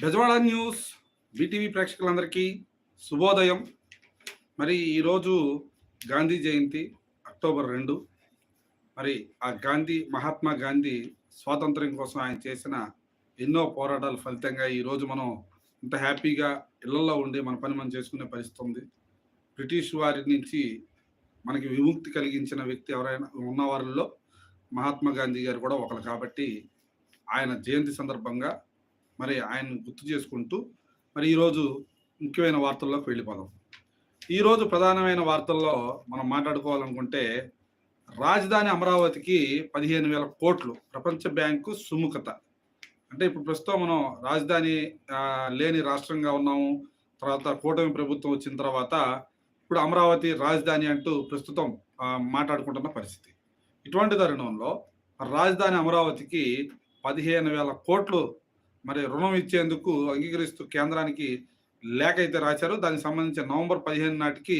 Bezawada news BTV ప్రేక్షకులందరికీ శుభోదయం. మరి ఈరోజు గాంధీ జయంతి అక్టోబర్ రెండు. మరి ఆ గాంధీ మహాత్మా గాంధీ స్వాతంత్ర్యం కోసం ఆయన చేసిన ఎన్నో పోరాటాల ఫలితంగా ఈరోజు మనం ఇంత హ్యాపీగా ఇళ్ళలో ఉండి మన పని మనం చేసుకునే పరిస్థితి ఉంది. బ్రిటిష్ వారి నుంచి మనకి విముక్తి కలిగించిన వ్యక్తి ఎవరైనా ఉన్న వారిలో మహాత్మా గాంధీ గారు కూడా ఒకరు కాబట్టి ఆయన జయంతి సందర్భంగా మరి ఆయన గుర్తు చేసుకుంటూ మరి ఈరోజు ముఖ్యమైన వార్తల్లోకి వెళ్ళిపోదాం. ఈరోజు ప్రధానమైన వార్తల్లో మనం మాట్లాడుకోవాలనుకుంటే రాజధాని అమరావతికి పదిహేను వేల కోట్లు ప్రపంచ బ్యాంకు సుముఖత. అంటే ఇప్పుడు ప్రస్తుతం మనం రాజధాని లేని రాష్ట్రంగా ఉన్నాము తర్వాత కూటమి ప్రభుత్వం వచ్చిన తర్వాత ఇప్పుడు అమరావతి రాజధాని అంటూ ప్రస్తుతం మాట్లాడుకుంటున్న పరిస్థితి. ఇటువంటి తరుణంలో రాజధాని అమరావతికి పదిహేను వేల కోట్లు మరి రుణం ఇచ్చేందుకు అంగీకరిస్తూ కేంద్రానికి లేఖ అయితే రాశారు. దానికి సంబంధించి నవంబర్ పదిహేను నాటికి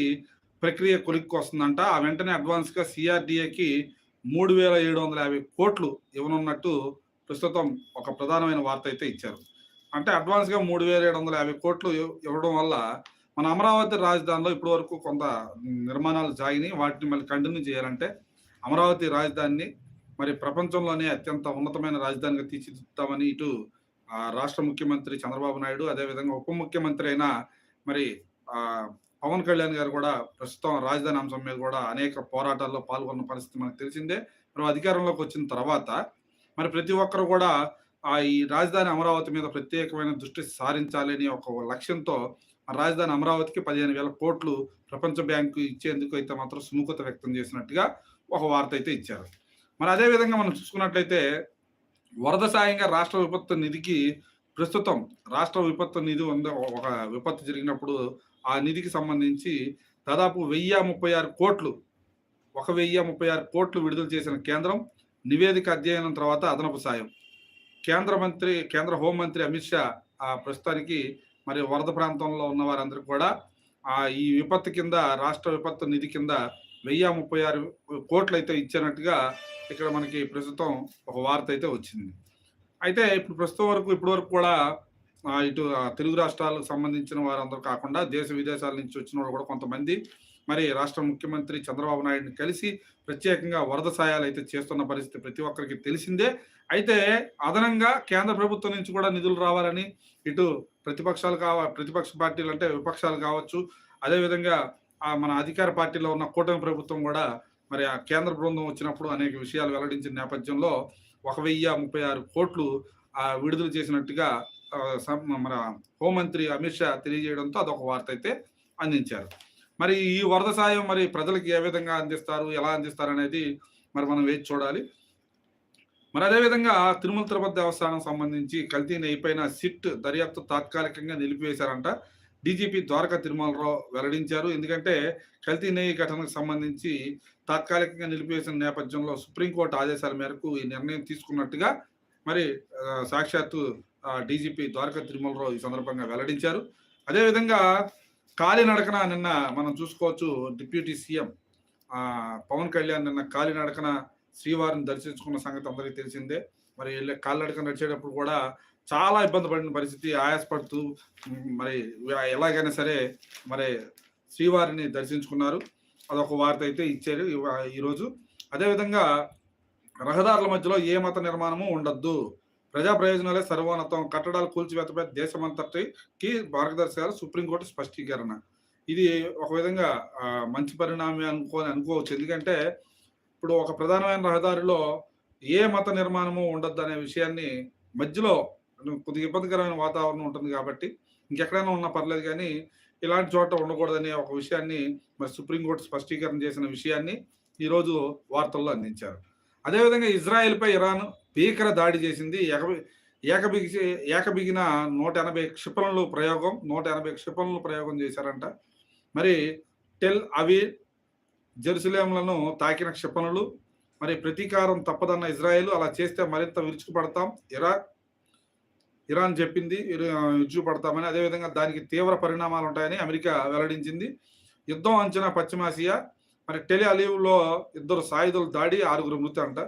ప్రక్రియ కొలిక్కి వస్తుందంట ఆ వెంటనే అడ్వాన్స్గా సిఆర్డిఏకి మూడు వేల ఏడు వందల యాభై కోట్లు ఇవ్వనున్నట్టు ప్రస్తుతం ఒక ప్రధానమైన వార్త అయితే ఇచ్చారు. అంటే అడ్వాన్స్గా మూడు వేల ఏడు వందల యాభై కోట్లు ఇవ్వడం వల్ల మన అమరావతి రాజధానిలో ఇప్పటి వరకు కొంత నిర్మాణాలు సాగినాయి. వాటిని మళ్ళీ కంటిన్యూ చేయాలంటే అమరావతి రాజధానిని మరి ప్రపంచంలోనే అత్యంత ఉన్నతమైన రాజధానిగా తీర్చిదిద్దామని ఇటు రాష్ట్ర ముఖ్యమంత్రి చంద్రబాబు నాయుడు అదేవిధంగా ఉప ముఖ్యమంత్రి అయిన మరి పవన్ కళ్యాణ్ గారు కూడా ప్రస్తుతం రాజధాని అంశం మీద కూడా అనేక పోరాటాల్లో పాల్గొన్న పరిస్థితి మనకు తెలిసిందే. మరి అధికారంలోకి వచ్చిన తర్వాత మరి ప్రతి ఒక్కరు కూడా ఆ ఈ రాజధాని అమరావతి మీద ప్రత్యేకమైన దృష్టి సారించాలని ఒక లక్ష్యంతో రాజధాని అమరావతికి పదిహేను వేల కోట్లు ప్రపంచ బ్యాంకు ఇచ్చేందుకు అయితే మాత్రం సుముఖత వ్యక్తం చేసినట్టుగా ఒక వార్త అయితే ఇచ్చారు. మరి అదేవిధంగా మనం చూసుకున్నట్లయితే వరద సాయంగా రాష్ట్ర విపత్తు నిధికి ప్రస్తుతం రాష్ట్ర విపత్తు నిధి ఉంది ఒక విపత్తు జరిగినప్పుడు ఆ నిధికి సంబంధించి దాదాపు వెయ్యి ముప్పై ఆరు కోట్లు ఒక వెయ్యి ముప్పై ఆరు కోట్లు విడుదల చేసిన కేంద్రం నివేదిక అధ్యయనం తర్వాత అదనపు సాయం. కేంద్ర మంత్రి కేంద్ర హోంమంత్రి అమిత్ షా ఆ ప్రస్తుతానికి మరి వరద ప్రాంతంలో ఉన్న వారందరికీ కూడా ఆ ఈ విపత్తు కింద రాష్ట్ర విపత్తు నిధి కింద వెయ్యి ముప్పై ఆరు కోట్లు అయితే ఇచ్చినట్టుగా ఇక్కడ మనకి ప్రస్తుతం ఒక వార్త అయితే వచ్చింది. అయితే ఇప్పుడు ప్రస్తుతం వరకు ఇప్పటి వరకు కూడా ఇటు తెలుగు రాష్ట్రాలకు సంబంధించిన వారందరూ కాకుండా దేశ విదేశాల నుంచి వచ్చిన వాళ్ళు కూడా కొంతమంది. మరి రాష్ట్ర ముఖ్యమంత్రి చంద్రబాబు నాయుడుని కలిసి ప్రత్యేకంగా వరద సాయాలు అయితే చేస్తున్న పరిస్థితి ప్రతి ఒక్కరికి తెలిసిందే. అయితే అదనంగా కేంద్ర ప్రభుత్వం నుంచి కూడా నిధులు రావాలని ఇటు ప్రతిపక్షాలు కావ ప్రతిపక్ష పార్టీలు అంటే విపక్షాలు కావచ్చు. అదేవిధంగా మన అధికార పార్టీలో ఉన్న కూటమి ప్రభుత్వం కూడా మరి ఆ కేంద్ర బృందం వచ్చినప్పుడు అనేక విషయాలు వెల్లడించిన నేపథ్యంలో ఒక వెయ్యి ముప్పై ఆరు కోట్లు విడుదల చేసినట్టుగా మన హోంమంత్రి అమిత్ షా తెలియజేయడంతో అదొక వార్త అయితే అందించారు. మరి ఈ వరద సాయం మరి ప్రజలకు ఏ విధంగా అందిస్తారు ఎలా అందిస్తారు అనేది మరి మనం వేచి చూడాలి. మరి అదేవిధంగా తిరుమల తిరుపతి దేవస్థానం సంబంధించి కల్తీ నెయ్యిపైన సిట్ దర్యాప్తు తాత్కాలికంగా నిలిపివేశారంట. డీజీపీ ద్వారకా తిరుమలరావు వెల్లడించారు. ఎందుకంటే కల్తీ నెయ్యి ఘటనకు సంబంధించి తాత్కాలికంగా నిలిపివేసిన నేపథ్యంలో సుప్రీంకోర్టు ఆదేశాల మేరకు ఈ నిర్ణయం తీసుకున్నట్టుగా మరి సాక్షాత్తు డీజీపీ ద్వారకా తిరుమలరావు ఈ సందర్భంగా వెల్లడించారు. అదేవిధంగా కాలినడకన నిన్న మనం చూసుకోవచ్చు డిప్యూటీ సీఎం పవన్ కళ్యాణ్ నిన్న కాలినడకన శ్రీవారిని దర్శించుకున్న సంగతి అందరికీ తెలిసిందే. మరి వెళ్ళే కాలినడక నడిచేటప్పుడు కూడా చాలా ఇబ్బంది పడిన పరిస్థితి ఆయాసపడుతూ మరి ఎలాగైనా సరే మరి శ్రీవారిని దర్శించుకున్నారు. అదొక వార్త అయితే ఇచ్చారు ఈరోజు అదేవిధంగా రహదారుల మధ్యలో ఏ మత నిర్మాణము ఉండొద్దు. ప్రజా ప్రయోజనాలే సర్వోన్నతం. కట్టడాలు కూల్చివేతపై దేశమంతటికి మార్గదర్శకాలు సుప్రీంకోర్టు స్పష్టీకరణ. ఇది ఒక విధంగా మంచి పరిణామం అనుకోని అనుకోవచ్చు. ఎందుకంటే ఇప్పుడు ఒక ప్రధానమైన రహదారిలో ఏ మత నిర్మాణము ఉండొద్దు అనే విషయాన్ని మధ్యలో కొద్దిగా ఇబ్బందికరమైన వాతావరణం ఉంటుంది కాబట్టి ఇంకెక్కడైనా ఉన్నా పర్లేదు కానీ ఇలాంటి చోట ఉండకూడదనే ఒక విషయాన్ని మరి సుప్రీంకోర్టు స్పష్టీకరణ చేసిన విషయాన్ని ఈరోజు వార్తల్లో అందించారు. అదేవిధంగా ఇజ్రాయెల్పై ఇరాన్ భీకర దాడి చేసింది. ఏకబి ఏకబిగి ఏకబిగిన నూట ఎనభై క్షిపణులు ప్రయోగం నూట ఎనభై క్షిపణులు ప్రయోగం చేశారంట. మరి టెల్ అవి జెరూసలేంలను తాకిన క్షిపణులు మరి ప్రతీకారం తప్పదన్న ఇజ్రాయెల్ అలా చేస్తే మరింత విరుచుకుపడతాం. ఇరాక్ ఇరాన్ చెప్పింది విరుచుకుపడతామని అదేవిధంగా దానికి తీవ్ర పరిణామాలు ఉంటాయని అమెరికా వెల్లడించింది. యుద్ధం అంచనా పశ్చిమాసియా మరి టెలి అలీవ్లో ఇద్దరు సాయుధులు దాడి ఆరుగురు మృతి అంట.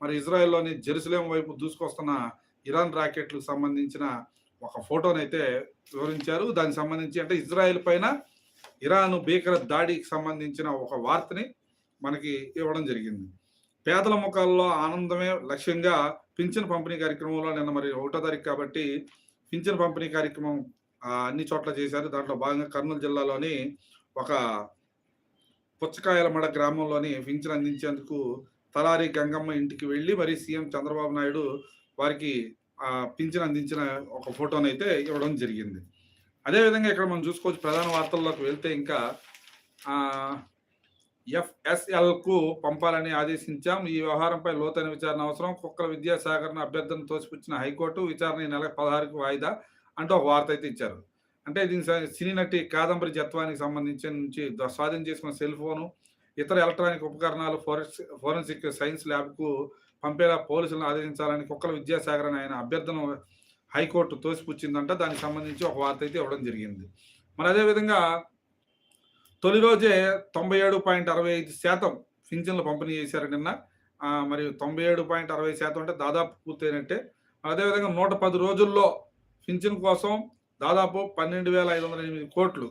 మరి ఇజ్రాయెల్లోని జెరూసలేం వైపు దూసుకొస్తున్న ఇరాన్ రాకెట్లకు సంబంధించిన ఒక ఫోటోనైతే వివరించారు. దానికి సంబంధించి అంటే ఇజ్రాయెల్ పైన ఇరాన్ భీకర దాడికి సంబంధించిన ఒక వార్తని మనకి ఇవ్వడం జరిగింది. పేదల ముఖాల్లో ఆనందమే లక్ష్యంగా పింఛన్ పంపిణీ కార్యక్రమంలో నిన్న మరి ఒకటో తారీఖు కాబట్టి పింఛన్ పంపిణీ కార్యక్రమం అన్ని చోట్ల చేశారు. దాంట్లో భాగంగా కర్నూలు జిల్లాలోని ఒక పుచ్చకాయల మడ గ్రామంలోని పింఛన్ అందించేందుకు తలారి గంగమ్మ ఇంటికి వెళ్ళి మరి సీఎం చంద్రబాబు నాయుడు వారికి ఆ పింఛన్ అందించిన ఒక ఫోటోని అయితే ఇవ్వడం జరిగింది. అదేవిధంగా ఇక్కడ మనం చూసుకోవచ్చు ప్రధాన వార్తల్లోకి వెళ్తే ఇంకా ఎఫ్ఎస్ఎల్కు పంపాలని ఆదేశించాం. ఈ వ్యవహారంపై లోతైన విచారణ అవసరం. కుక్కల విద్యాసాగర్ను అభ్యర్థన తోసిపుచ్చిన హైకోర్టు విచారణ ఈ నెల పదహారుకు వాయిదా అంటూ ఒక వార్త అయితే ఇచ్చారు. అంటే దీని సినీ నటి కాదంబరి జత్వానికి సంబంధించి నుంచి స్వాధీనం చేసుకున్న సెల్ ఫోను ఇతర ఎలక్ట్రానిక్ ఉపకరణాలు ఫోరెన్సిక్ సైన్స్ ల్యాబ్కు పంపేలా పోలీసులను ఆదేశించాలని కుక్కల విద్యాసాగర్ అని ఆయన అభ్యర్థన హైకోర్టు తోసిపుచ్చిందంట. దానికి సంబంధించి ఒక వార్త అయితే ఇవ్వడం జరిగింది. మరి అదేవిధంగా తొలి రోజే తొంభై ఏడు పాయింట్ అరవై ఐదు శాతం పింఛన్లు పంపిణీ చేశారు నిన్న. మరియు మరి తొంభై ఏడు పాయింట్ అరవై శాతం అంటే దాదాపు పూర్తయినట్టే. అదేవిధంగా నూట పది రోజుల్లో పింఛన్ కోసం దాదాపు పన్నెండు వేల ఐదు వందల ఎనిమిది కోట్లు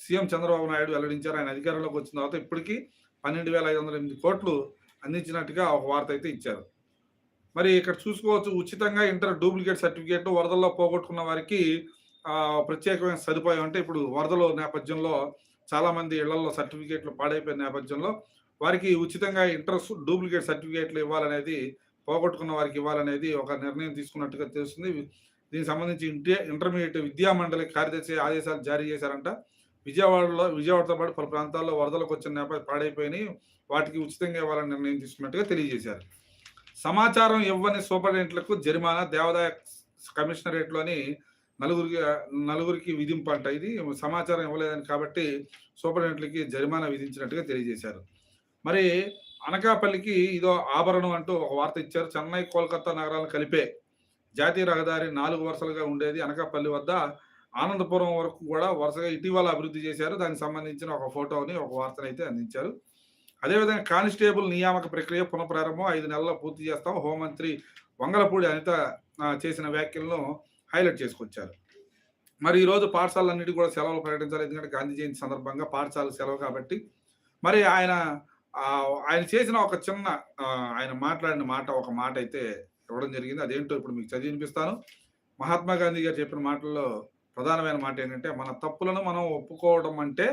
సీఎం చంద్రబాబు నాయుడు వెల్లడించారు. ఆయన అధికారంలోకి వచ్చిన తర్వాత ఇప్పటికీ పన్నెండు వేల ఐదు వందల ఎనిమిది కోట్లు అందించినట్టుగా ఒక వార్త అయితే ఇచ్చారు. మరి ఇక్కడ చూసుకోవచ్చు ఉచితంగా ఇంటర్ డూప్లికేట్ సర్టిఫికేట్ వరదల్లో పోగొట్టుకున్న వారికి ప్రత్యేకమైన సదుపాయం అంటే ఇప్పుడు వరదల నేపథ్యంలో చాలా మంది ఇళ్ళలో సర్టిఫికేట్లు పాడైపోయిన నేపథ్యంలో వారికి ఉచితంగా ఇంట్రెస్ట్ డూప్లికేట్ సర్టిఫికేట్లు ఇవ్వాలనేది పోగొట్టుకున్న వారికి ఇవ్వాలనేది ఒక నిర్ణయం తీసుకున్నట్టుగా తెలుస్తుంది. దీనికి సంబంధించి ఇంటి ఇంటర్మీడియట్ విద్యా మండలి కార్యదర్శి ఆదేశాలు జారీ చేశారంట. విజయవాడలో విజయవాడతో పాటు పలు ప్రాంతాల్లో వరదలకు వచ్చిన నేపథ్యం పాడైపోయినాయి. వాటికి ఉచితంగా ఇవ్వాలని నిర్ణయం తీసుకున్నట్టుగా తెలియజేశారు. సమాచారం ఇవ్వని సూపరింటెండెంట్లకు జరిమానా దేవాదాయ కమిషనరేట్లోని నలుగురికి నలుగురికి విధింపు అంట ఇది. సమాచారం ఇవ్వలేదని కాబట్టి సూపరింటెండెంట్లకి జరిమానా విధించినట్టుగా తెలియజేశారు. మరి అనకాపల్లికి ఇదో ఆభరణం అంటూ ఒక వార్త ఇచ్చారు. చెన్నై కోల్కతా నగరాలను కలిపే జాతీయ రహదారి నాలుగు వరుసలుగా ఉండేది అనకాపల్లి వద్ద. ఆనందపురం వరకు కూడా వరుసగా ఇటీవల అభివృద్ధి చేశారు. దానికి సంబంధించిన ఒక ఫోటోని ఒక వార్తను అయితే అందించారు. అదేవిధంగా కానిస్టేబుల్ నియామక ప్రక్రియ పునఃప్రారంభం ఐదు నెలల్లో పూర్తి చేస్తాం. హోంమంత్రి వంగలపూడి అనిత చేసిన వ్యాఖ్యలను హైలైట్ చేసుకొచ్చారు. మరి ఈరోజు పాఠశాలన్నిటి కూడా సెలవులు ప్రకటించాలి. ఎందుకంటే గాంధీ జయంతి సందర్భంగా పాఠశాల సెలవు కాబట్టి. మరి ఆయన ఆయన చేసిన ఒక చిన్న ఆయన మాట్లాడిన మాట ఒక మాట అయితే ఇవ్వడం జరిగింది. అదేంటో ఇప్పుడు మీకు చదివి వినిపిస్తాను. మహాత్మా గాంధీ గారు చెప్పిన మాటల్లో ప్రధానమైన మాట ఏంటంటే మన తప్పులను మనం ఒప్పుకోవడం అంటే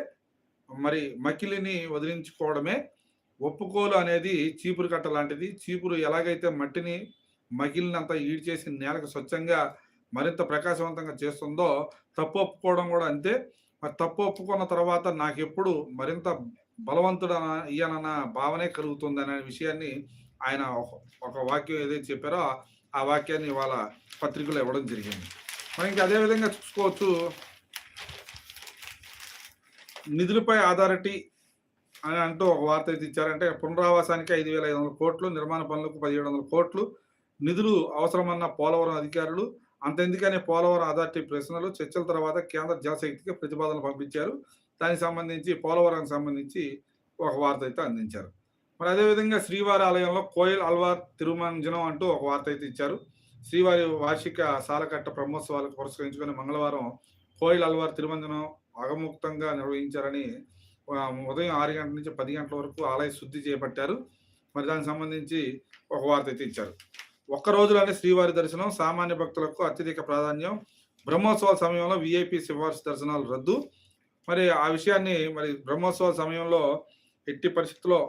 మరి మకిలిని వదిలించుకోవడమే. ఒప్పుకోలు అనేది చీపురు కట్ట లాంటిది. చీపురు ఎలాగైతే మట్టిని మకిలినంత ఈడ్చేసి నేలకు స్వచ్ఛంగా మరింత ప్రకాశవంతంగా చేస్తుందో తప్పు ఒప్పుకోవడం కూడా అంతే. మరి తప్పు ఒప్పుకున్న తర్వాత నాకెప్పుడు మరింత బలవంతుడు ఇయ్యనన్న భావనే కలుగుతుంది అనే విషయాన్ని ఆయన ఒక- వాక్యం ఏదైతే చెప్పారో ఆ- వాక్యాన్ని ఇవాళ పత్రికలో ఇవ్వడం జరిగింది. మరి ఇంకా అదే విధంగా చూసుకోవచ్చు. నిధులపై అథారిటీ అని అంటూ ఒక వార్త అయితే ఇచ్చారంటే పునరావాసానికి ఐదు వేల ఐదు వందల కోట్లు నిర్మాణ పనులకు పదిహేడు వందల కోట్లు నిధులు అవసరమన్న పోలవరం అధికారులు అంతెందుకనే పోలవరం అథారిటీ ప్రశ్నలు చర్చల తర్వాత కేంద్ర జలశక్తికి ప్రతిపాదనలు పంపించారు. దానికి సంబంధించి పోలవరానికి సంబంధించి ఒక వార్త అయితే అందించారు. మరి అదేవిధంగా శ్రీవారి ఆలయంలో కోయల్ అల్వార్ తిరుమంజనం అంటూ ఒక వార్త అయితే ఇచ్చారు. శ్రీవారి వార్షిక సాలకట్ట బ్రహ్మోత్సవాలకు పురస్కరించుకుని మంగళవారం కోయిల్ అల్వార్ తిరుమంజనం అగముక్తంగా నిర్వహించారని ఉదయం ఆరు గంటల నుంచి పది గంటల వరకు ఆలయ శుద్ధి చేపట్టారు. మరి దానికి సంబంధించి ఒక వార్త అయితే ఇచ్చారు. ఒక్క రోజులోనే శ్రీవారి దర్శనం సామాన్య భక్తులకు అత్యధిక ప్రాధాన్యం. బ్రహ్మోత్సవాల సమయంలో విఐపి సిఫార్సు దర్శనాలు రద్దు. మరి ఆ విషయాన్ని మరి బ్రహ్మోత్సవాల సమయంలో ఎట్టి పరిస్థితుల్లో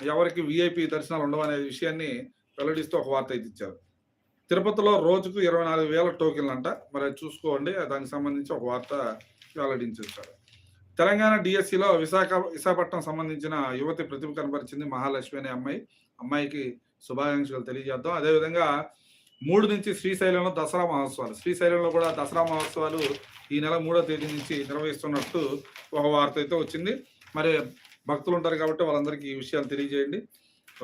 ఎవరికి విఐపి దర్శనాలు ఉండవు అనే విషయాన్ని వెల్లడిస్తూ ఒక వార్త అయితే ఇచ్చారు. తిరుపతిలో రోజుకు ఇరవై నాలుగు వేల టోకెన్లు అంట. మరి చూసుకోండి. దానికి సంబంధించి ఒక వార్త వెల్లడించారు తెలంగాణ డిఎస్సిలో విశాఖ విశాఖపట్నం సంబంధించిన యువతి ప్రతిభ కనపరిచింది మహాలక్ష్మి అనే అమ్మాయి. అమ్మాయికి శుభాకాంక్షలు తెలియజేద్దాం. అదేవిధంగా మూడు నుంచి శ్రీశైలంలో దసరా మహోత్సవాలు. శ్రీశైలంలో కూడా దసరా మహోత్సవాలు ఈ నెల మూడో తేదీ నుంచి నిర్వహిస్తున్నట్టు ఒక వార్త అయితే వచ్చింది. మరి భక్తులు ఉంటారు కాబట్టి వాళ్ళందరికీ ఈ విషయాలు తెలియజేయండి.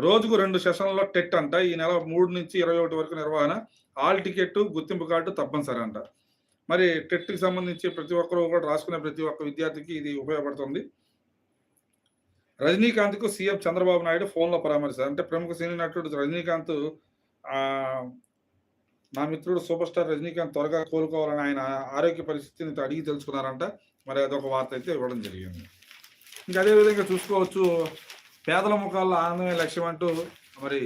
రోజుకు రెండు సెషన్లలో టెట్ అంట. ఈ నెల మూడు నుంచి ఇరవై ఒకటి వరకు నిర్వహణ. ఆల్ టికెట్ గుర్తింపు కార్డు తప్పనిసరి అంట. మరి టెట్కి సంబంధించి ప్రతి ఒక్కరు కూడా రాసుకునే ప్రతి ఒక్క విద్యార్థికి ఇది ఉపయోగపడుతుంది. రజనీకాంత్కు సీఎం చంద్రబాబు నాయుడు ఫోన్లో పరామర్శ అంటే ప్రముఖ సినీ నటుడు రజనీకాంత్ నా మిత్రుడు సూపర్ స్టార్ రజనీకాంత్ త్వరగా కోలుకోవాలని ఆయన ఆరోగ్య పరిస్థితిని అడిగి తెలుసుకున్నారంట. మరి అదొక వార్త అయితే ఇవ్వడం జరిగింది. ఇంకా అదే విధంగా చూసుకోవచ్చు. పేదల ముఖాల్లో ఆనందమే లక్ష్యం అంటూ మరి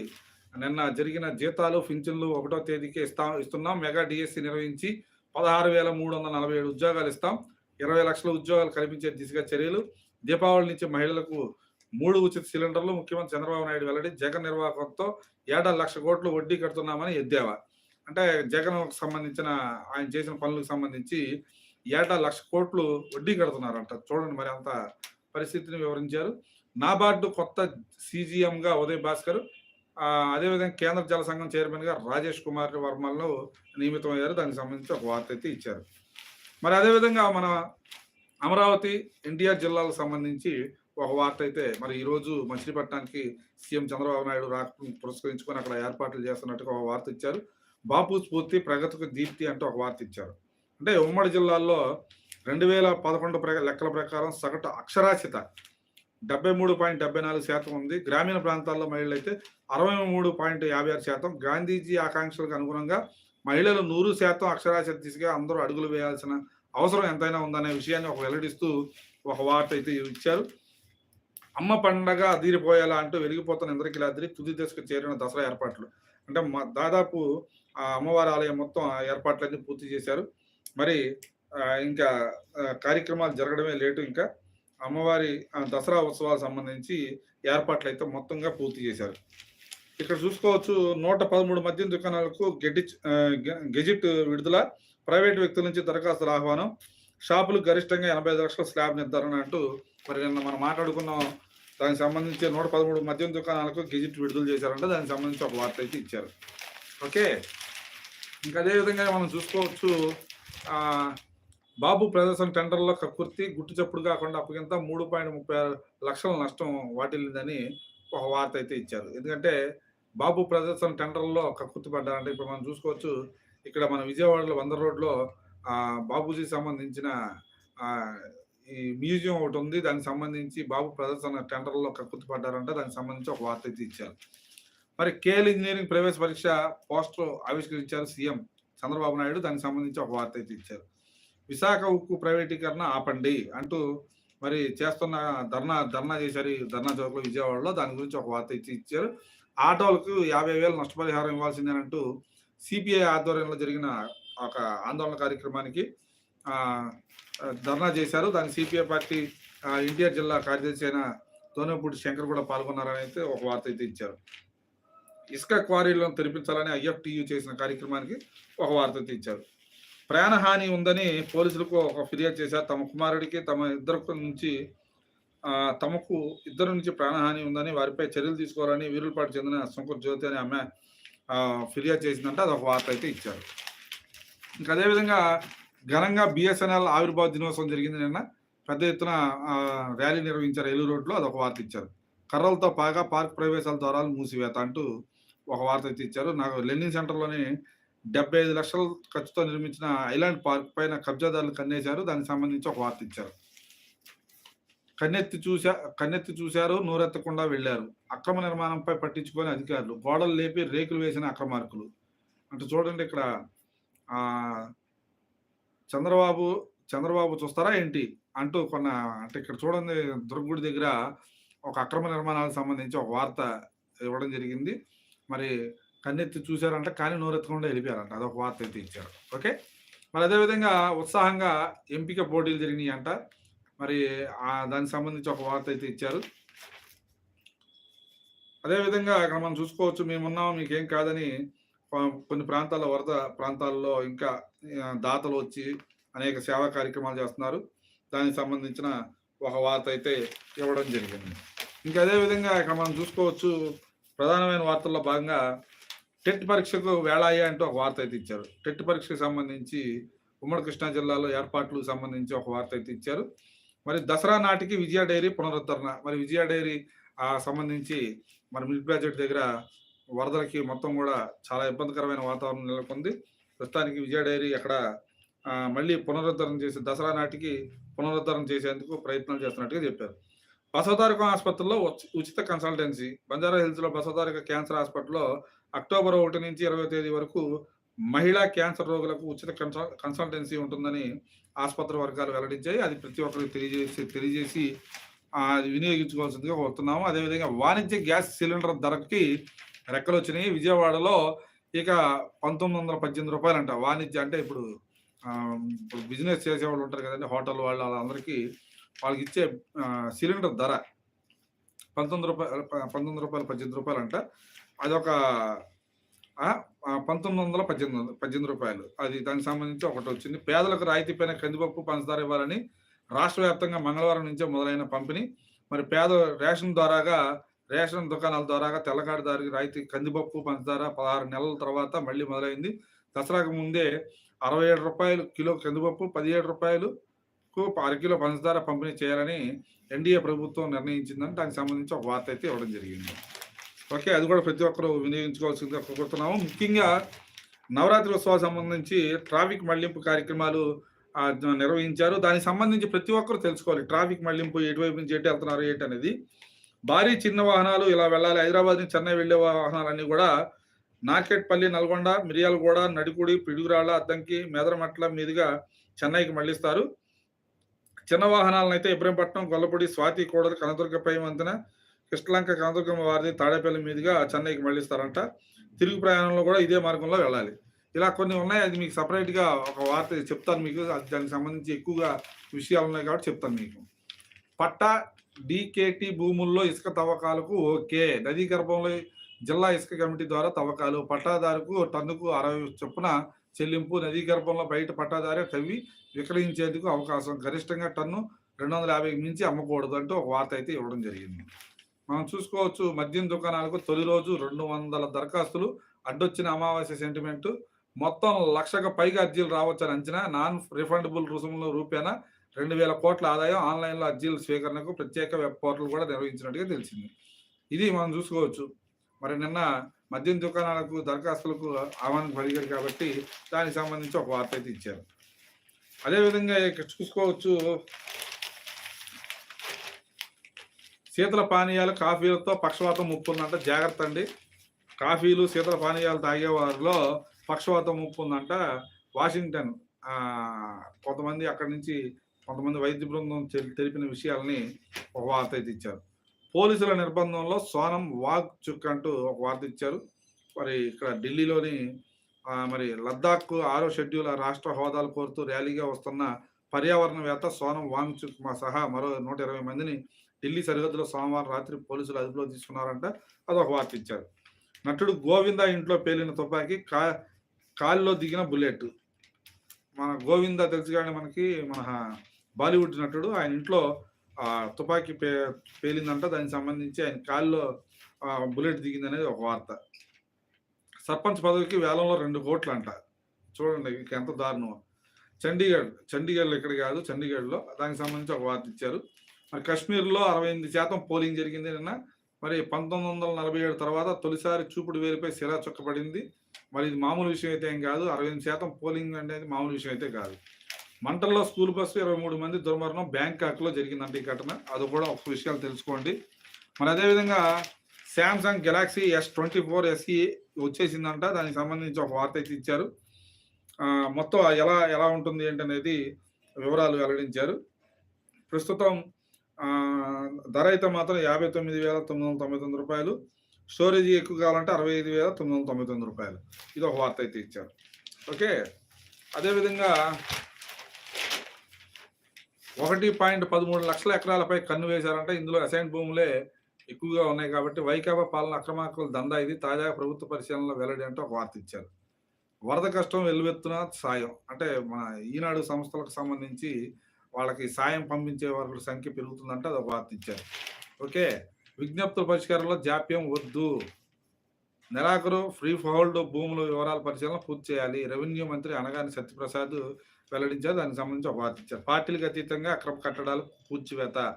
నిన్న జరిగిన జీతాలు పింఛన్లు ఒకటో తేదీకి ఇస్తా ఇస్తున్నాం. మెగా డిఎస్సి నిర్వహించి పదహారు వేల మూడు వందల నలభై ఏడు ఉద్యోగాలు ఇస్తాం. ఇరవై లక్షల ఉద్యోగాలు కల్పించే దిశగా చర్యలు. దీపావళి నుంచి మహిళలకు మూడు ఉచిత సిలిండర్లు ముఖ్యమంత్రి చంద్రబాబు నాయుడు వెల్లడి జగన్ నిర్వాహకంతో ఏడాది లక్ష కోట్లు వడ్డీ కడుతున్నామని ఎద్దేవా. అంటే జగన్ సంబంధించిన ఆయన చేసిన పనులకు సంబంధించి ఏటా లక్ష కోట్లు వడ్డీ కడుతున్నారంట. చూడండి మరి అంత పరిస్థితిని వివరించారు. నాబార్డు కొత్త సీజీఎంగా ఉదయ్ భాస్కర్ అదేవిధంగా కేంద్ర జల సంఘం చైర్మన్గా రాజేష్ కుమార్ వర్మలను నియమితమయ్యారు. దానికి సంబంధించి ఒక వార్త అయితే ఇచ్చారు. మరి అదేవిధంగా మన అమరావతి ఎన్టీఆర్ జిల్లాలకు సంబంధించి ఒక వార్త అయితే మరి ఈరోజు మచిలీపట్నానికి సీఎం చంద్రబాబు నాయుడు రాక పురస్కరించుకొని అక్కడ ఏర్పాట్లు చేస్తున్నట్టుగా ఒక వార్త ఇచ్చారు. బాపు స్ఫూర్తి ప్రగతికి దీప్తి అంటూ ఒక వార్త ఇచ్చారు. అంటే ఉమ్మడి జిల్లాల్లో రెండు వేల పదకొండు లెక్కల ప్రకారం సగటు అక్షరాస్యత డెబ్బై మూడు పాయింట్ డెబ్బై నాలుగు శాతం ఉంది. గ్రామీణ ప్రాంతాల్లో మహిళలు అయితే అరవై మూడు పాయింట్ యాభై ఆరు శాతం. గాంధీజీ ఆకాంక్షలకు అనుగుణంగా మహిళలు నూరు శాతం అక్షరాస్యత దిశగా అందరూ అడుగులు వేయాల్సిన అవసరం ఎంతైనా ఉందనే విషయాన్ని ఒక వెల్లడిస్తూ ఒక వార్త అయితే ఇచ్చారు. అమ్మ పండగ అదిరిపోయేలా అంటూ వెలిగిపోతున్న ఇంద్రకిలాద్రి తుది దశకు చేరిన దసరా ఏర్పాట్లు. అంటే మా దాదాపు ఆ అమ్మవారి ఆలయం మొత్తం ఆ ఏర్పాట్లన్నీ పూర్తి చేశారు. మరి ఇంకా కార్యక్రమాలు జరగడమే లేటు ఇంకా అమ్మవారి ఆ, దసరా ఉత్సవాలకు సంబంధించి ఏర్పాట్లు అయితే మొత్తంగా పూర్తి చేశారు. ఇక్కడ చూసుకోవచ్చు నూట పదమూడు మద్యం దుకాణాలకు గెడిచ్ గె- గెజిట్ విడుదల ప్రైవేట్ వ్యక్తుల నుంచి దరఖాస్తుల ఆహ్వానం షాపులు గరిష్టంగా ఎనభై ఐదు లక్షల స్లాబ్ నిర్ధారణ అంటూ మరి నిన్న మనం మాట్లాడుకున్నాం. దానికి సంబంధించి నూట పదమూడు మద్యం దుకాణాలకు గెజిట్ విడుదల చేశారంటే. దానికి సంబంధించి ఒక వార్త అయితే ఇచ్చారు. ఓకే? ఇంకా అదేవిధంగా మనం చూసుకోవచ్చు. బాబు ప్రదర్శన టెండర్లో కక్కుర్తి గుట్టు చప్పుడు కాకుండా అప్పగింత మూడు పాయింట్ ముప్పై ఆరు లక్షల నష్టం వాటిల్లిందని ఒక వార్త అయితే ఇచ్చారు. ఎందుకంటే బాబు ప్రదర్శన టెండర్లో కక్కుర్తి పడ్డారంటే. ఇప్పుడు మనం చూసుకోవచ్చు. ఇక్కడ మన విజయవాడలో వంద రోడ్లో ఆ, బాబూజీ సంబంధించిన మ్యూజియం ఒకటి ఉంది. దానికి సంబంధించి బాబు ప్రదర్శన టెండర్లో కక్కుర్తి దానికి సంబంధించి ఒక వార్త అయితే ఇచ్చారు. మరి కేఎల్ ఇంజనీరింగ్ ప్రవేశ పరీక్ష పోస్టర్ ఆవిష్కరించారు సీఎం చంద్రబాబు నాయుడు. దానికి సంబంధించి ఒక వార్త అయితే ఇచ్చారు. విశాఖ ఉక్కు ప్రైవేటీకరణ ఆపండి అంటూ మరి చేస్తున్న ధర్నా ధర్నా చేశారు ఈ ధర్నా చౌక్లో విజయవాడలో. దాని గురించి ఒక వార్త ఇచ్చి ఇచ్చారు. ఆటోలకు యాభై వేలు నష్టపరిహారం ఇవ్వాల్సిందేనంటూ సిపిఐ ఆధ్వర్యంలో జరిగిన ఒక ఆందోళన కార్యక్రమానికి ధర్నా చేశారు. దాని సిపిఐ పార్టీ ఎన్టీఆర్ జిల్లా కార్యదర్శి అయిన తోనేపూడి శంకర్ కూడా పాల్గొన్నారని అయితే ఒక వార్త అయితే ఇచ్చారు. ఇసుక క్వారీలను తెరిపించాలని ఐఎఫ్టియు చేసిన కార్యక్రమానికి ఒక వార్త అయితే ఇచ్చారు. ప్రాణహాని ఉందని పోలీసులకు ఒక ఫిర్యాదు చేశారు. తమ కుమారుడికి తమ ఇద్దరు నుంచి తమకు ఇద్దరు నుంచి ప్రాణహాని ఉందని వారిపై చర్యలు తీసుకోవాలని వీరులపాటు చెందిన శంకర్ జ్యోతి అనే ఆమె ఫిర్యాదు చేసిందంటే. అదొక వార్త అయితే ఇచ్చారు. ఇంకా అదేవిధంగా ఘనంగా బిఎస్ఎన్ఎల్ ఆవిర్భావ దినోత్సవం జరిగింది నిన్న. పెద్ద ఎత్తున ర్యాలీ నిర్వహించారు ఏలూరు రోడ్లో. అదొక వార్త ఇచ్చారు. కర్రలతో పాగా పార్క్ ప్రవేశాల ద్వారాలు మూసివేత అంటూ ఒక వార్త అయితే ఇచ్చారు. నాకు లెర్నింగ్ సెంటర్లోని డెబ్బై ఐదు లక్షల ఖర్చుతో నిర్మించిన ఐలాండ్ పార్క్ పైన కబ్జాదారులు కన్నేశారు. దానికి సంబంధించి ఒక వార్త ఇచ్చారు. కన్నెత్తి చూసా కన్నెత్తి చూశారు నోరెత్తకుండా వెళ్ళారు. అక్రమ నిర్మాణంపై పట్టించుకొని అధికారులు గోడలు లేపి రేకులు వేసిన అక్రమార్కులు. అంటే చూడండి ఇక్కడ చంద్రబాబు చంద్రబాబు చూస్తారా ఏంటి? అంటూ కొన్న అంటే ఇక్కడ చూడండి దుర్గుడి దగ్గర ఒక అక్రమ నిర్మాణాలకు సంబంధించి ఒక వార్త ఇవ్వడం జరిగింది. మరి కన్నెత్తి చూశారంట కానీ నోరెత్తకుండా వెళ్ళిపోయారంట. అదొక వార్త అయితే ఇచ్చారు. ఓకే? మరి అదేవిధంగా ఉత్సాహంగా ఎంపిక పోటీలు జరిగినాయి అంట మరి దానికి సంబంధించి ఒక వార్త అయితే ఇచ్చారు. అదేవిధంగా ఇక్కడ మనం చూసుకోవచ్చు మేమున్నాం మీకేం కాదని కొన్ని ప్రాంతాల్లో వరద ప్రాంతాల్లో ఇంకా దాతలు వచ్చి అనేక సేవా కార్యక్రమాలు చేస్తున్నారు. దానికి సంబంధించిన ఒక వార్త అయితే ఇవ్వడం జరిగింది. ఇంకా అదే విధంగా ఇక్కడ మనం చూసుకోవచ్చు. ప్రధానమైన వార్తల్లో భాగంగా టెట్ పరీక్షకు వేళాయి అంటూ ఒక వార్త అయితే ఇచ్చారు. టెట్ పరీక్షకు సంబంధించి ఉమ్మడి కృష్ణా జిల్లాలో ఏర్పాట్లకు సంబంధించి ఒక వార్త అయితే ఇచ్చారు. మరి దసరా నాటికి విజయ డైరీ పునరుద్ధరణ మరి విజయ డైరీ ఆ సంబంధించి మరి మిల్క్ బ్యాజెట్ దగ్గర వరదలకి మొత్తం కూడా చాలా ఇబ్బందికరమైన వాతావరణం నెలకొంది. ప్రస్తుతానికి విజయ డైరీ అక్కడ మళ్ళీ పునరుద్ధరణ చేసి దసరా నాటికి పునరుద్ధరణ చేసేందుకు ప్రయత్నాలు చేస్తున్నట్టుగా చెప్పారు. బసవతారకం ఆసుపత్రిలో ఉచిత కన్సల్టెన్సీ. బంజారా హిల్స్లో బసవతారక క్యాన్సర్ హాస్పిటల్లో అక్టోబర్ ఒకటి నుంచి ఇరవై తేదీ వరకు మహిళా క్యాన్సర్ రోగులకు ఉచిత కన్సల్ కన్సల్టెన్సీ ఉంటుందని ఆసుపత్రి వర్గాలు వెల్లడించాయి. అది ప్రతి ఒక్కరికి తెలియజేసి తెలియజేసి అది వినియోగించుకోవాల్సిందిగా కోరుతున్నాము. అదేవిధంగా వాణిజ్య గ్యాస్ సిలిండర్ ధరకి రెక్కలు వచ్చినాయి విజయవాడలో ఇక పంతొమ్మిది వందల పద్దెనిమిది రూపాయలు అంట వాణిజ్య అంటే ఇప్పుడు ఇప్పుడు బిజినెస్ చేసేవాళ్ళు ఉంటారు కదండి హోటల్ వాళ్ళు వాళ్ళందరికీ వాళ్ళకి ఇచ్చే సిలిండర్ ధర పంతొమ్మిది రూపాయలు పంతొమ్మిది రూపాయలు పద్దెనిమిది రూపాయలు అంట అదొక ఒక పంతొమ్మిది వందల పద్దెనిమిది పద్దెనిమిది రూపాయలు. అది దానికి సంబంధించి ఒకటి వచ్చింది. పేదలకు రాయితీ పైన కందిపప్పు పంచదార ఇవ్వాలని రాష్ట్ర వ్యాప్తంగా మంగళవారం నుంచే మొదలైన పంపిణీ. మరి పేద రేషన్ ద్వారాగా రేషన్ దుకాణాల ద్వారా తెల్లగాడిదారికి రాయితీ కందిపప్పు పంచదార పదహారు నెలల తర్వాత మళ్ళీ మొదలైంది. దసరాకు ముందే అరవై ఏడు రూపాయలు కిలో కందిపప్పు పదిహేడు రూపాయలకు అరకిలో పంచదార పంపిణీ చేయాలని ఎన్డీఏ ప్రభుత్వం నిర్ణయించిందని దానికి సంబంధించి ఒక వార్త అయితే ఇవ్వడం జరిగింది. ఓకే అది కూడా ప్రతి ఒక్కరూ వినియోగించుకోవాల్సిందిగా కోరుతున్నాము ముఖ్యంగా నవరాత్రి ఉత్సవాలు సంబంధించి ట్రాఫిక్ మళ్ళింపు కార్యక్రమాలు నిర్వహించారు. దానికి సంబంధించి ప్రతి ఒక్కరు తెలుసుకోవాలి. ట్రాఫిక్ మళ్ళింపు ఎటువైపు నుంచి ఎటు వెళ్తున్నారు ఏంటి అనేది భారీ చిన్న వాహనాలు ఇలా వెళ్ళాలి. హైదరాబాద్ నుంచి చెన్నై వెళ్ళే వాహనాలన్నీ కూడా నాకేట్పల్లి నల్గొండ మిరియాలగూడ నడికుడి పిడుగురాళ్ళ అద్దంకి మేదరమట్ల మీదుగా చెన్నైకి మళ్ళిస్తారు చిన్న వాహనాలను అయితే ఇబ్రహీంపట్నం గొల్లపూడి స్వాతి కోడలు కనదుర్గపై వంతెన కృష్ణలంక కనదుర్గమ్మ వారిది తాడేపల్లి మీదుగా చెన్నైకి మళ్ళిస్తారంట తిరుగు ప్రయాణంలో కూడా ఇదే మార్గంలో వెళ్ళాలి. ఇలా కొన్ని ఉన్నాయి. అది మీకు సపరేట్గా ఒక వార్త చెప్తాను మీకు. దానికి సంబంధించి ఎక్కువగా విషయాలు ఉన్నాయి కాబట్టి చెప్తాను మీకు. పట్టా డికేటి భూముల్లో ఇసుక తవ్వకాలకు ఓకే. నదీ గర్భంలో జిల్లా ఇసుక కమిటీ ద్వారా తవ్వకాలు పట్టాదారుకు టన్నుకు అరవై చొప్పున చెల్లింపు నదీ గర్భంలో బయట పట్టాదారు తవ్వి విక్రయించేందుకు అవకాశం. గరిష్టంగా టన్ను రెండు వందల యాభైకి మించి అమ్మకూడదు అంటూ ఒక వార్త అయితే ఇవ్వడం జరిగింది. మనం చూసుకోవచ్చు మద్యం దుకాణాలకు తొలి రోజు రెండు వందల దరఖాస్తులు అడ్డొచ్చిన అమావాస్య సెంటిమెంట్. మొత్తం లక్షకు పైగా అర్జీలు రావచ్చని అంచనా నాన్ రిఫండబుల్ రుసుముల రూపేణా రెండు వేల కోట్ల ఆదాయం ఆన్లైన్లో అర్జీల స్వీకరణకు ప్రత్యేక వెబ్ పోర్టల్ కూడా నిర్వహించినట్టుగా తెలిసింది. ఇది మనం చూసుకోవచ్చు. మరి నిన్న మద్యం దుకాణాలకు దరఖాస్తులకు ఆహ్వానం పలిగారు కాబట్టి దానికి సంబంధించి ఒక వార్త అయితే ఇచ్చారు. అదేవిధంగా ఇక్కడ చూసుకోవచ్చు శీతల పానీయాలు కాఫీలతో పక్షవాతం ముప్పుందంట జాగ్రత్త అండి. కాఫీలు శీతల పానీయాలు తాగేవారిలో పక్షవాతం ముప్పుందంట వాషింగ్టన్ కొంతమంది అక్కడి నుంచి కొంతమంది వైద్య బృందం తెలిపిన విషయాల్ని ఒక వార్త అయితే ఇచ్చారు. పోలీసుల నిర్బంధంలో సోనం వాగ్ చుక్ అంటూ ఒక వార్త ఇచ్చారు. మరి ఇక్కడ ఢిల్లీలోని మరి లద్దాఖ్ ఆరో షెడ్యూల్ రాష్ట్ర హోదాలు కోరుతూ ర్యాలీగా వస్తున్న పర్యావరణవేత్త సోనం వాంగ్ చుక్ మా సహా మరో నూట ఇరవై మందిని ఢిల్లీ సరిహద్దులో సోమవారం రాత్రి పోలీసులు అదుపులో తీసుకున్నారంట. అదొక వార్త ఇచ్చారు. నటుడు గోవింద ఇంట్లో పేలిన తుపాకీ కా కాలిలో దిగిన బుల్లెట్. మన గోవింద తెలుసు కానీ మనకి మన బాలీవుడ్ నటుడు. ఆయన ఇంట్లో తుపాకీ పే పేలిందంట. దానికి సంబంధించి ఆయన కాల్లో బుల్లెట్ దిగింది అనేది ఒక వార్త. సర్పంచ్ పదవికి వేలంలో రెండు కోట్లు అంట చూడండి ఇక ఎంత దారుణం చండీగఢ్ చండీగఢ్లో ఇక్కడ కాదు చండీగఢ్లో. దానికి సంబంధించి ఒక వార్త ఇచ్చారు. మరి కాశ్మీర్లో అరవై ఎనిమిది శాతం పోలింగ్ జరిగింది నిన్న. మరి పంతొమ్మిది వందల నలభై ఏడు తర్వాత తొలిసారి చూపుడు వేలిపై సిరా చుక్కబడింది. మరి ఇది మామూలు విషయం అయితే ఏం కాదు. అరవై ఎనిమిది శాతం పోలింగ్ అనేది మామూలు విషయం అయితే కాదు. మంటల్లో స్కూల్ బస్సు ఇరవై మూడు మంది దుర్మరణం బ్యాంకాక్లో జరిగిందండి ఈ ఘటన. అది కూడా ఒక విషయాలు తెలుసుకోండి. మరి అదేవిధంగా Samsung Galaxy S twenty four SE వచ్చేసిందంట. దానికి సంబంధించి ఒక వార్త అయితే ఇచ్చారు. మొత్తం ఎలా ఎలా ఉంటుంది ఏంటనేది వివరాలు వెల్లడించారు. ప్రస్తుతం ధర అయితే మాత్రం యాభై తొమ్మిది వేల తొమ్మిది వందల తొంభై తొమ్మిది రూపాయలు. స్టోరేజ్ ఎక్కువ కావాలంటే అరవై ఐదు వేల తొమ్మిది వందల తొంభై తొమ్మిది రూపాయలు. ఇది ఒక వార్త అయితే ఇచ్చారు. ఓకే. అదేవిధంగా ఒకటి పాయింట్ పదమూడు లక్షల ఎకరాలపై కన్ను వేశారంటే. ఇందులో అసైన్ భూములే ఎక్కువగా ఉన్నాయి కాబట్టి వైకాపా పాలన అక్రమార్కుల దందా ఇది. తాజాగా ప్రభుత్వ పరిశీలనలో వెల్లడి అంటే ఒక వార్త ఇచ్చారు. వరద కష్టం వెల్లువెత్తున సాయం. అంటే మన ఈనాడు సంస్థలకు సంబంధించి వాళ్ళకి సాయం పంపించే వారి సంఖ్య పెరుగుతుందంటే అది ఒక వార్త ఇచ్చారు. ఓకే. విజ్ఞప్తుల పరిష్కారంలో జాప్యం వద్దు. నెలాఖరు ఫ్రీ హోల్డ్ భూముల వివరాల పరిశీలన పూర్తి చేయాలి. రెవెన్యూ మంత్రి అనగాని సత్యప్రసాద్ వెల్లడించారు. దానికి సంబంధించి ఒక వార్త ఇచ్చారు. పార్టీలకు అతీతంగా అక్రమ కట్టడాలు పూడ్చివేత.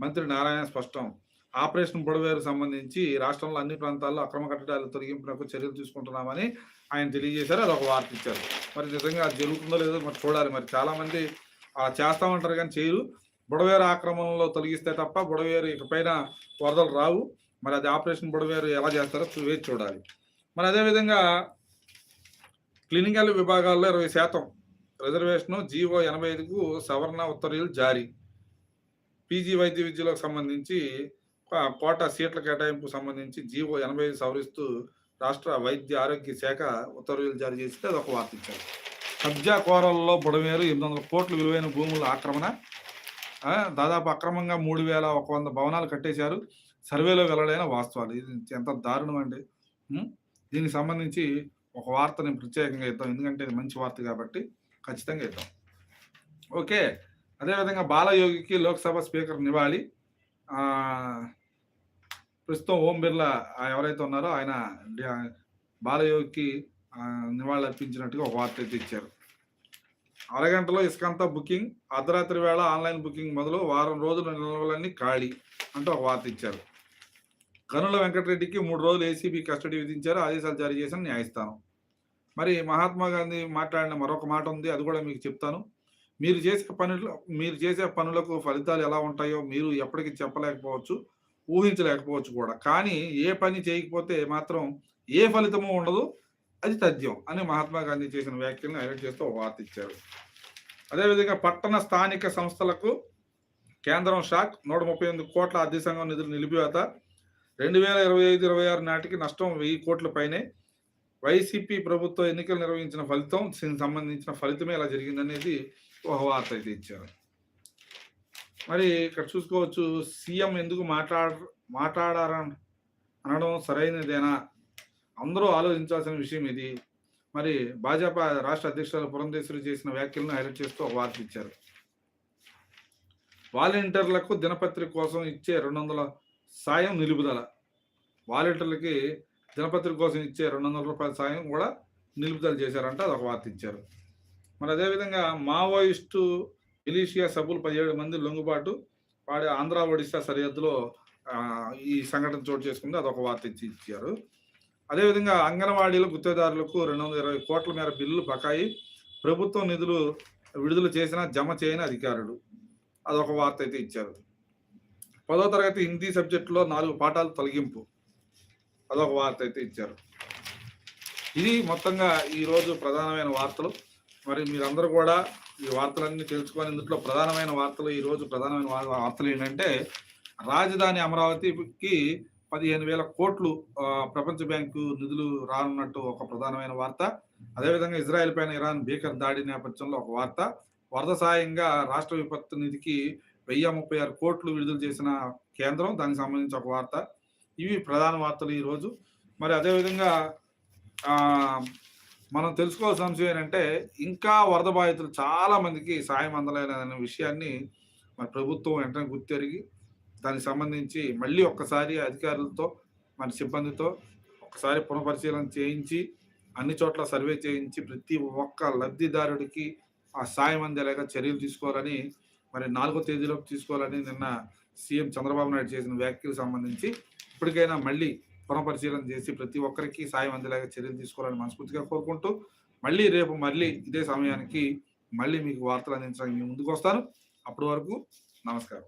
మంత్రి నారాయణ స్పష్టం. ఆపరేషన్ బుడవేరు సంబంధించి రాష్ట్రంలో అన్ని ప్రాంతాల్లో అక్రమ కట్టడాలు తొలగింపునకు చర్యలు తీసుకుంటున్నామని ఆయన తెలియజేశారు. అది ఒక వార్త ఇచ్చారు. మరి నిజంగా అది జరుగుతుందో లేదో మరి చూడాలి. మరి చాలామంది అలా చేస్తామంటారు కానీ చేయరు. బుడవేరు ఆక్రమణలో తొలగిస్తే తప్ప బుడవేరు ఇకపైన వరదలు రావు. మరి అది ఆపరేషన్ బుడవేరు ఎలా చేస్తారో వేచి చూడాలి. మరి అదేవిధంగా క్లినికల్ విభాగాల్లో ఇరవై శాతం రిజర్వేషన్ జీవో ఎనభై ఐదుకు సవరణ ఉత్తర్వులు జారీ. పీజీ వైద్య విద్యలకు సంబంధించి కోట కోటా సీట్ల కేటాయింపు సంబంధించి జీవో ఎనభై ఐదు సవరిస్తూ రాష్ట్ర వైద్య ఆరోగ్య శాఖ ఉత్తర్వులు జారీ చేస్తే అదొక వార్త ఇచ్చారు. కబ్జా కోరల్లో బుడమేరు ఎనిమిది వందల కోట్ల విలువైన భూముల ఆక్రమణ దాదాపు అక్రమంగా మూడు వేల ఒక వంద భవనాలు కట్టేశారు. సర్వేలో వెల్లడైన వాస్తవాలు. ఇది ఎంత దారుణం అండి. దీనికి సంబంధించి ఒక వార్త నేను ప్రత్యేకంగా ఇద్దాం. ఎందుకంటే ఇది మంచి వార్త కాబట్టి ఖచ్చితంగా ఇద్దాం ఓకే అదేవిధంగా బాలయోగికి లోక్సభ స్పీకర్ నివాళి. ప్రస్తుతం ఓం బిర్లా ఎవరైతే ఉన్నారో ఆయన బాలయోగికి ఆ, నివాళులు అర్పించినట్టుగా ఒక వార్త అయితే ఇచ్చారు. అరగంటలో ఇసుకంతా బుకింగ్ అర్ధరాత్రి వేళ ఆన్లైన్ బుకింగ్ మొదలు వారం రోజులు నిల్వలన్నీ ఖాళీ అంటూ ఒక వార్త ఇచ్చారు. కనుల వెంకటరెడ్డికి మూడు రోజులు ఏసీబీ కస్టడీ విధించారు ఆదేశాలు జారీ చేసిన న్యాయస్థానం. మరి మహాత్మా గాంధీ మాట్లాడిన మరొక మాట ఉంది అది కూడా మీకు చెప్తాను. మీరు చేసే పనులు మీరు చేసే పనులకు ఫలితాలు ఎలా ఉంటాయో మీరు ఎప్పటికీ చెప్పలేకపోవచ్చు ఊహించలేకపోవచ్చు కూడా. కానీ ఏ పని చేయకపోతే మాత్రం ఏ ఫలితము ఉండదు అది తథ్యం అని మహాత్మా గాంధీ చేసిన వ్యాఖ్యలను హైలైట్ చేస్తూ వార్త ఇచ్చారు. అదేవిధంగా పట్టణ స్థానిక సంస్థలకు కేంద్రం షాక్ నూట ముప్పై ఎనిమిది కోట్ల ఆర్థిక సంఘం నిధులు నిలిపివేత రెండు వేల ఇరవై ఐదు ఇరవై ఆరు నాటికి నష్టం వెయ్యి కోట్ల పైనే వైసీపీ ప్రభుత్వం ఎన్నికలు నిర్వహించిన ఫలితం దీనికి సంబంధించిన ఫలితమే ఇలా జరిగిందనేది ఒక వార్త అయితే ఇచ్చారు. మరి ఇక్కడ చూసుకోవచ్చు సీఎం ఎందుకు మాట్లాడ మాట్లాడారని అనడం సరైనదేనా? అందరూ ఆలోచించాల్సిన విషయం ఇది. మరి భాజపా రాష్ట్ర అధ్యక్షురాలు పురంధేశ్వరి చేసిన వ్యాఖ్యలను హైలైట్ చేస్తూ ఒక వార్త ఇచ్చారు. వాలంటీర్లకు దినపత్రిక కోసం ఇచ్చే రెండు వందల సాయం నిలుపుదల. వాలంటీర్లకి దినపత్రిక కోసం ఇచ్చే రెండు వందల రూపాయల సాయం కూడా నిలుపుదల చేశారంట అదొక వార్త ఇచ్చారు. మరి అదేవిధంగా మావోయిస్టు మిలీషియా సభ్యులు పదిహేడు మంది లొంగుబాటు వాడి ఆంధ్ర ఒడిశా సరిహద్దులో ఈ సంఘటన చోటు చేసుకుంది అదొక వార్త ఇచ్చి ఇచ్చారు. అదేవిధంగా అంగన్వాడీలు గుత్తేదారులకు రెండు వందల ఇరవై కోట్ల మేర బిల్లులు బకాయి ప్రభుత్వం నిధులు విడుదల చేసిన జమ చేయని అధికారులు. అదొక వార్త అయితే ఇచ్చారు. పదో తరగతి హిందీ సబ్జెక్టులో నాలుగు పాఠాలు తొలగింపు. అదొక వార్త అయితే ఇచ్చారు. ఇది మొత్తంగా ఈరోజు ప్రధానమైన వార్తలు. మరి మీరందరూ కూడా ఈ వార్తలన్నీ తెలుసుకొని ఇందులో ప్రధానమైన వార్తలు ఈ రోజు ప్రధానమైన వార్తలు ఏంటంటే రాజధాని అమరావతికి పదిహేను వేల కోట్లు ప్రపంచ బ్యాంకు నిధులు రానున్నట్టు ఒక ప్రధానమైన వార్త. అదేవిధంగా ఇజ్రాయెల్ పైన ఇరాన్ భీకర దాడి నేపథ్యంలో ఒక వార్త. వరద సాయంగా రాష్ట్ర విపత్తు నిధికి వెయ్యి ముప్పై ఆరు కోట్లు విడుదల చేసిన కేంద్రం దానికి సంబంధించి ఒక వార్త. ఇవి ప్రధాన వార్తలు ఈరోజు మరి అదేవిధంగా మనం తెలుసుకోవాల్సిన అంశం ఏంటంటే ఇంకా వరద బాధితులు చాలా మందికి సాయం అందలేదనే విషయాన్ని మన ప్రభుత్వం వెంటనే గుర్తెరిగి దానికి సంబంధించి మళ్ళీ ఒక్కసారి అధికారులతో మన సిబ్బందితో ఒకసారి పునఃపరిశీలన చేయించి అన్ని చోట్ల సర్వే చేయించి ప్రతి ఒక్క లబ్ధిదారుడికి ఆ సాయం అందేలాగా చర్యలు తీసుకోవాలని మరి నాలుగో తేదీలోపు తీసుకోవాలని నిన్న సీఎం చంద్రబాబు నాయుడు చేసిన వ్యాఖ్యలకు సంబంధించి ఇప్పటికైనా మళ్ళీ పునఃపరిశీలన చేసి ప్రతి ఒక్కరికి సాయం అందేలాగా చర్యలు తీసుకోవాలని మనస్ఫూర్తిగా కోరుకుంటూ మళ్ళీ రేపు మళ్ళీ ఇదే సమయానికి మళ్ళీ మీకు వార్తలు అందించడానికి ముందుకు వస్తాను. అప్పటి వరకు నమస్కారం.